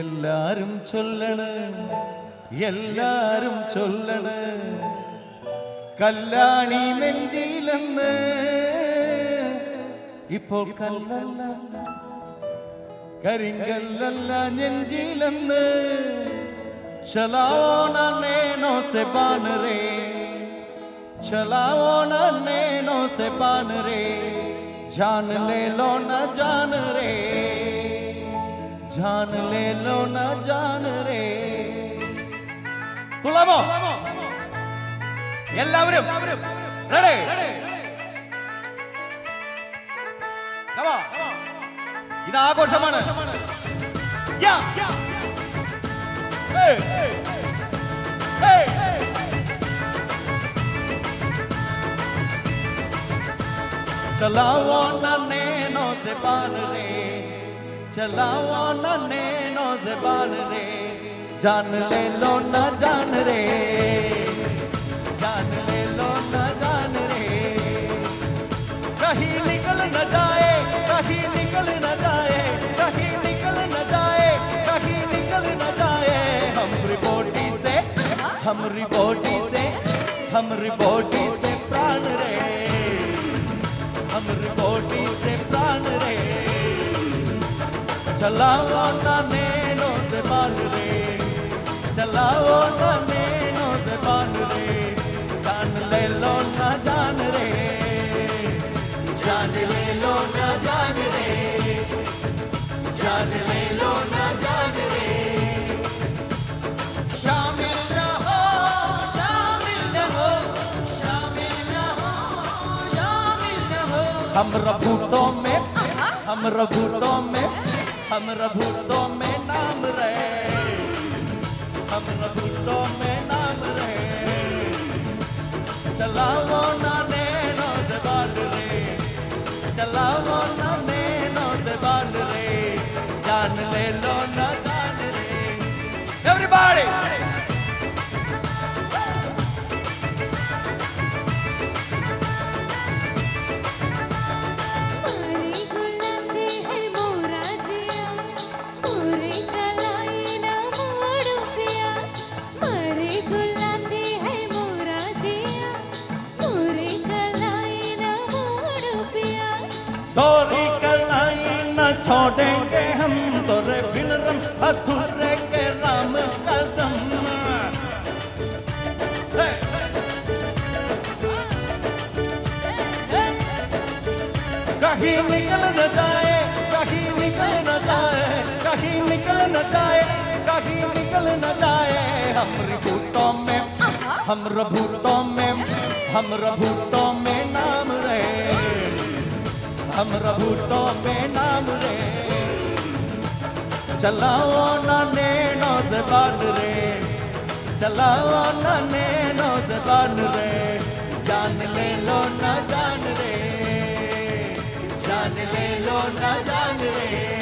എല്ലാരും ചൊല്ലണ് എല്ലാരും ചൊല്ലണ് കല്ലാണി നെഞ്ചിയിലെന്ന് ഇപ്പോൾ കല്ലല്ല കരിങ്കല്ലല്ല നെഞ്ചിലെന്ന് ചലാവോണേനോ സെ പാനറേ ചലാവോണേനോ സെ പാനറേ ജാൻ ലേലോ ന ജാൻ റേ जान ले लो ना जान रे തുളമോ എല്ലാവരും റെഡി ഇത് ആഘോഷമാണ് चलाओ ना नैनो से पान रे चलाओ न नैनो जबान रे जान ले लो न जान रे जान ले लो ना जान रे कहीं निकल न जाए कहीं निकल न जाए कहीं निकल न जाए कहीं निकल न जाए हम रिपोर्टी से हम रिपोर्टी से हम रिपोर्टी से प्राण रे हम रिपोर्टी चलाओ నేను బాలు రే చలావో रे బాలు రే लो जान रे जान ले लो ना जान रे जान ले लो ना जान रे हम रबूटों में हम रबूटों में हमरा भूतों में नाम रहे हमरा भूतों में नाम रहे चलाओ ना नैनो दबाल रे चलाओ ना नैनो दबाल रे जान ले लो ना जान रे एवरीबॉडी जाए कहीं निकल न जाए हम रबूतों में हम रबूतों में हम रबूतों में नाम रे हम रबूतों में नाम रे चलाओ ना ने नैनो बाद रे चलाओ ना ने नैनो बाद रे जान ले लो ना जान रे जान ले लो ना जान रे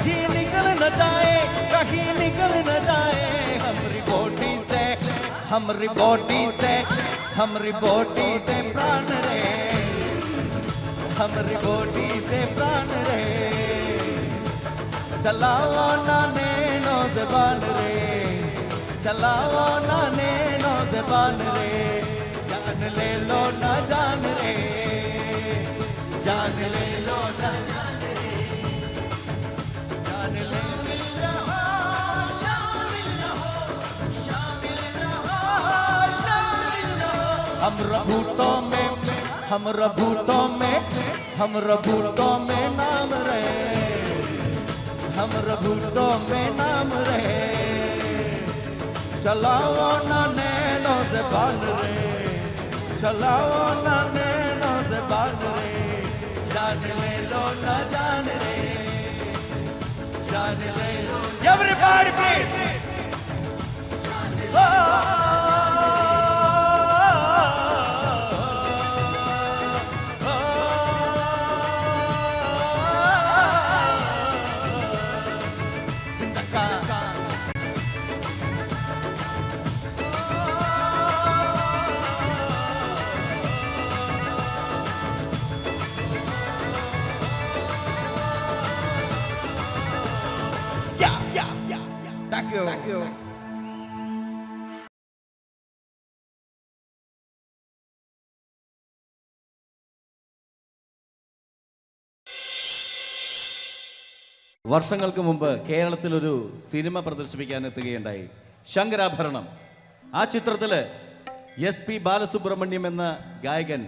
कहीं निकल न जाए कहीं निकल न जाए हम रिपोर्टी से हम रिपोर्टी से हम रिपोर्टी से प्राण रे हम रिपोर्टी से प्राण रे चलाओ ना नो जबान रे चलाओ ना नो जबान रे जान ले लो ना जान रे जान ले लो ना हम रबूटों में हम रबूटों में हम रबूटों में नाम रहे हम रबूटों में नाम रहे चलाओ ना नैनो से बाल रे चलाओ ना नैनो से बाल रे जान ले लो ना जान रे जान ले लो एवरीबॉडी प्लीज Oh! വർഷങ്ങൾക്ക് മുമ്പ് കേരളത്തിലൊരു സിനിമ പ്രദർശിപ്പിക്കാൻ എത്തുകയുണ്ടായി ശങ്കരാഭരണം ആ ചിത്രത്തിൽ എസ് പി ബാലസുബ്രഹ്മണ്യം എന്ന ഗായകൻ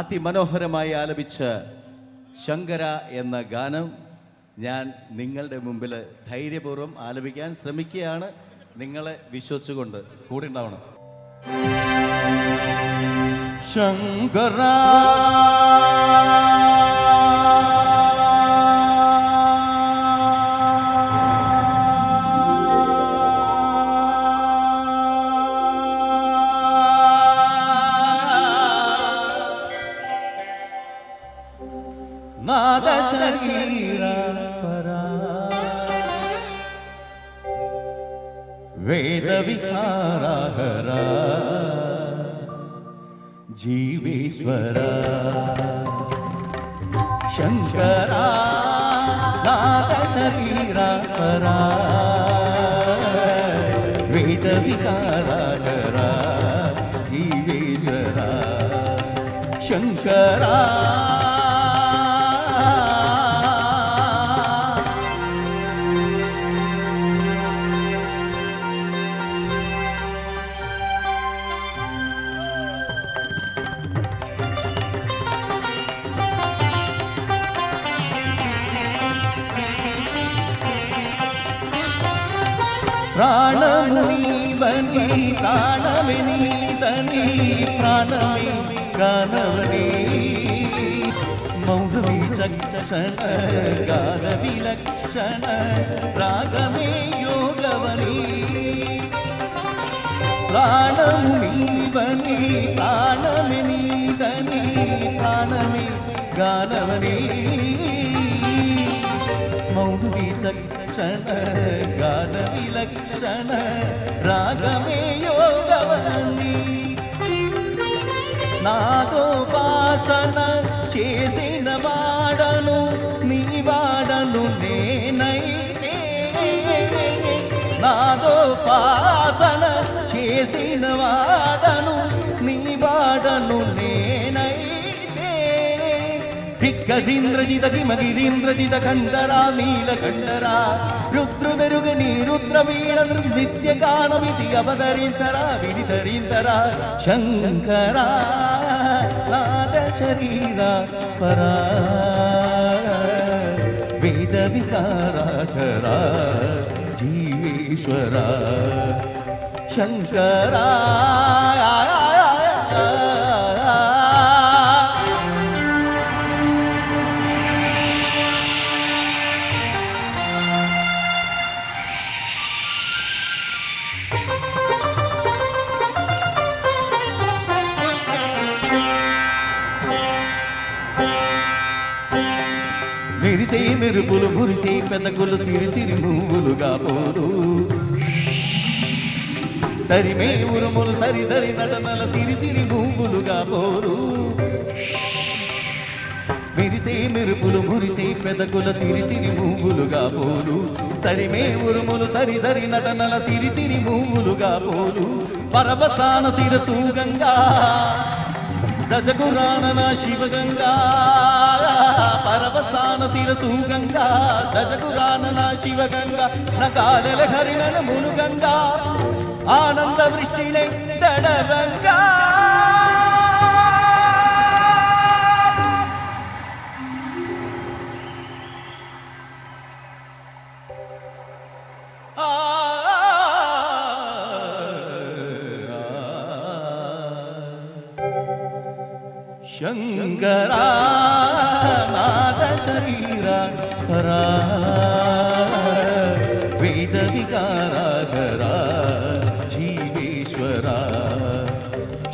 അതിമനോഹരമായി ആലപിച്ച ശങ്കര എന്ന ഗാനം ഞാൻ നിങ്ങളുടെ മുമ്പിൽ ധൈര്യപൂർവ്വം ആലപിക്കാൻ ശ്രമിക്കുകയാണ് നിങ്ങളെ വിശ്വസിച്ചുകൊണ്ട് കൂടെ ഉണ്ടാവണം ശങ്കരാ சுந்தரா ಪ್ರಾಣಮುನಿ ಬನಿ ಪ್ರಾಣಮಿನಿ ತನಿ ಪ್ರಾಣಮಿ ಪ್ರಾಣ ಶಶನ ಗಾರವಿಲಕ್ಷಣ ರಾಗಮೇ ಯೋಗವನಿ ಪ್ರಾಣವು ನೀವನಿ ಪ್ರಾಣಮೆ ನೀದನಿ ಪ್ರಾಣಮೇ గానవని మౌని చక్షణ గాన విలక్షణ రాగమే యోగవని నాదోపాసన చేసిన వా పాసన చేసిన వాడను నీ వాడను నేనైతే ధిక్కరీంద్రజిత కిమగిరీంద్రజిత కండరా నీల కండరా రుద్రుదరుగ నీ రుద్రవీణ నిత్య గానమితి అవధరింతరా వినిధరింతరా శంకరా నాద శరీర పరా వేద వికారా కరా ఈశ్వర శంకరా మెరిసే మెరుపులు మురిసే పెదకులు సిరి నువ్వులుగా పోరు సరిమే ఉరుములు సరి సరి నటనల సిరి సిరి భూములుగా పోరు మిరిసే మెరుపులు మురిసే పెదకుల సిరి సిరి భూములుగా పోరు సరిమే ఉరుములు సరి సరి నటనల సిరి సిరి భూములుగా పోరు పరవసాన శిరసు గంగా దజగురాణన శివగంగా పరవసాన శిరసు గంగా దజగురాణన శివగంగా నగాలెల హరిణన ஆனந்த விருஷ்டியிலே தடவங்க शङ्करा नाद शरीरा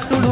ಕಟ್ಟುಡು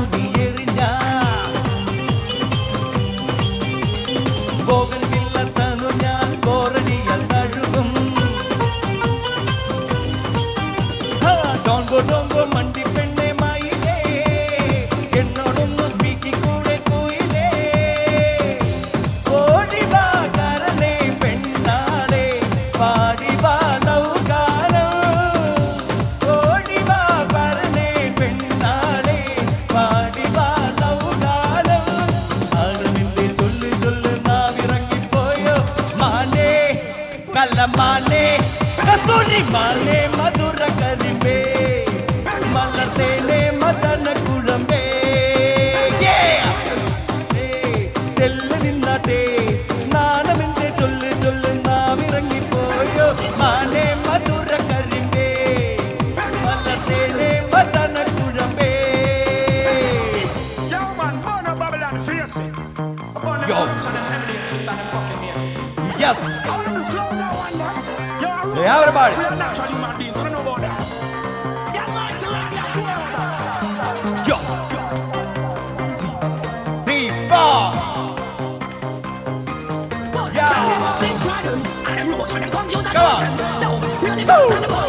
కలమానే కస్తూరి మానే మధుర n o everybody. Yo. d Yeah. Come on. b o o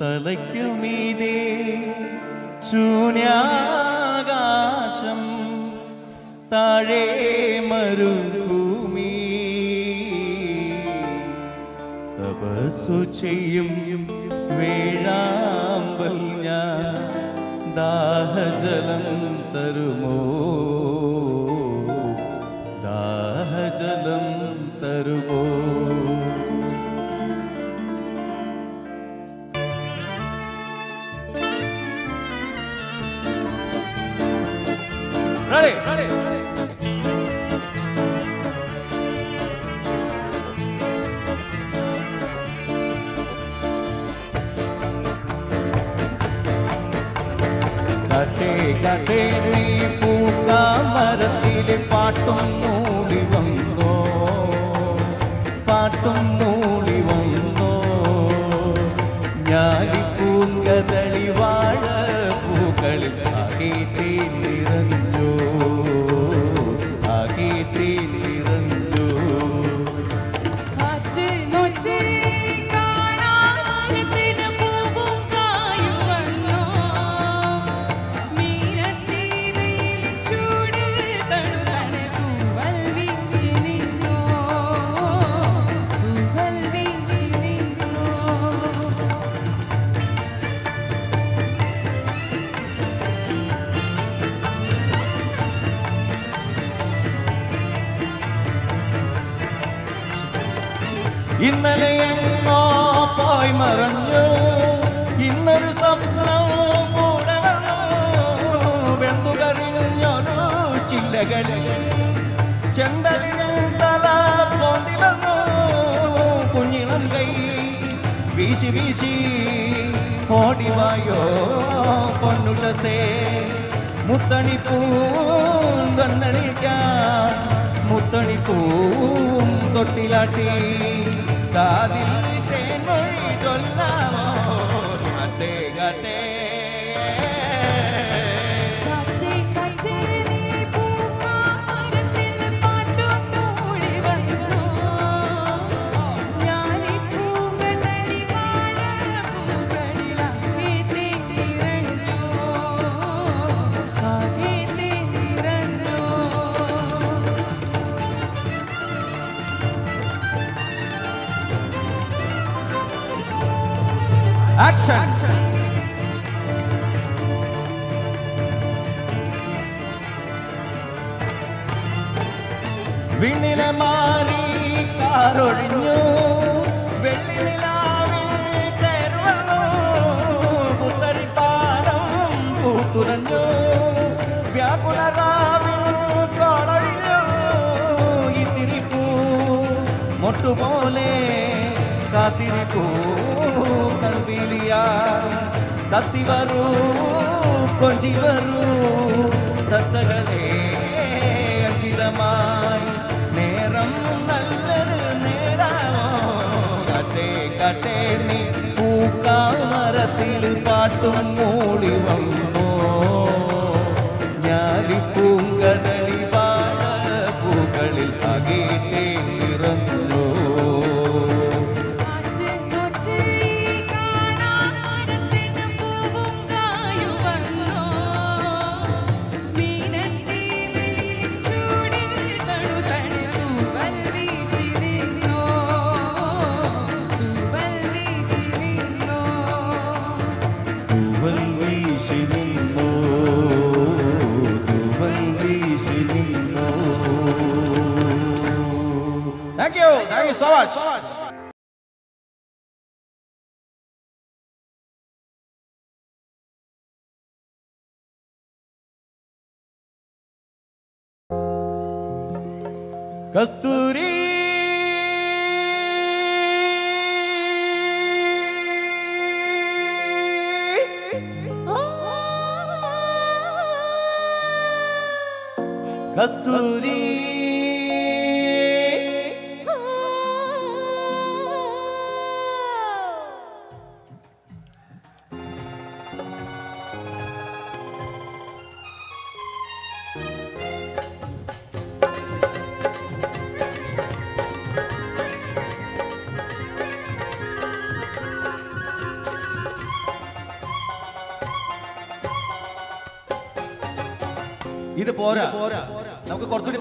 തലയ്ക്കുമീതേ ശൂന്യാകാശം താഴേ മരുഭൂമി തപസ്സു ചെയ്യും വേഴാമ്പൽ ഞാൻ ദാഹജലം തരുമോ ദാഹജലം തരുമോ പാട്ടും മൂടി വന്നോ പാട്ടും ചെണ്ടലിനും തല പോന്തി വന്നു വീശി വീശി ഓടിവായോ പൊന്നുഷസേ മുത്തണി പൂന്തണ്ണണിക്കാൻ മുത്തണി പൂം തൊട്ടിലാട്ടി താതിൽ തേൻമൊഴി കൊല്ലാം యాక్షన్ വിണിന മാറി കാറൊഴിഞ്ഞു വെള്ളിലാവിൽ കരുവന്നു പുത്തരിപ്പാടം പൂത്തുറഞ്ഞു വ്യാകുലറാവിൽ കോളൊഴിഞ്ഞു ഇത്തിരിപ്പൂ മൊട്ടുപോലെ കാത്തിരിപ്പൂ ಬಿಳಿಯ ಸತ್ತಿವರು ಕೊಂಜಿವರು ಸತ್ತಗಳೇ அச்சிதமாய் நேரம் நல்லது நேரமோ கட்டே கட்டே நீ பூக்கா மரத்தில் பாட்டும் மூடிவம் Savaş. Kasturi Kasturi, Kasturi.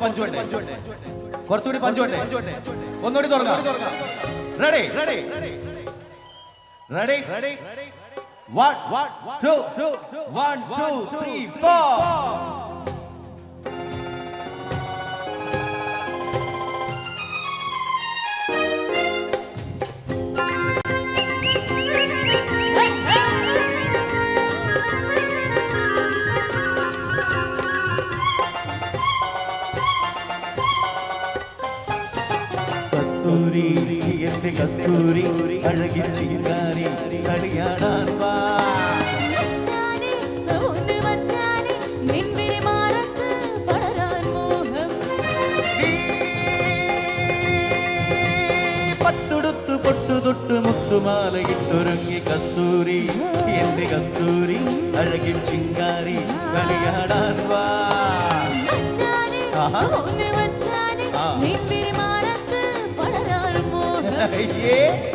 Punch വേണ്ടേ കുറച്ചുകൂടി പഞ്ച് വേണ്ടേ ഒന്നുകൂടി തുറക്കാം ready ready ready ready One, one, two, two, one, two, three, ये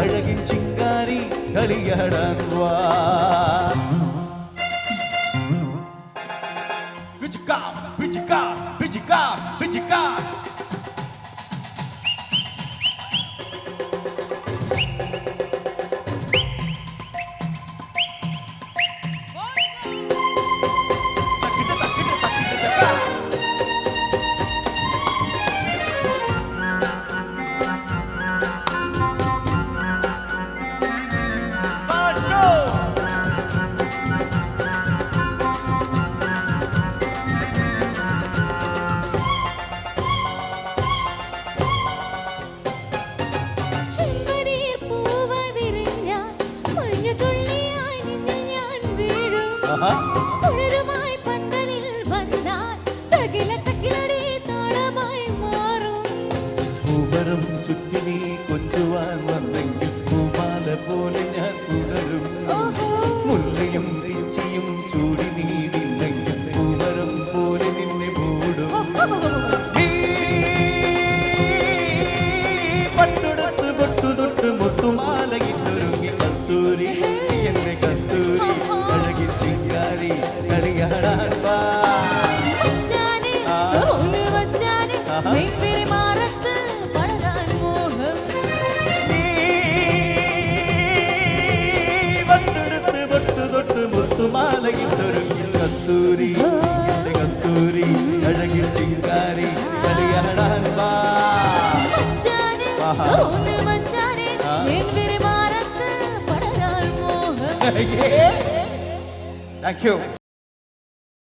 அழகின் சிங்காரி களியடன்வா பிச்சிக்கா பிச்சிக்கா பிச்சிக்கா பிச்சிக்கா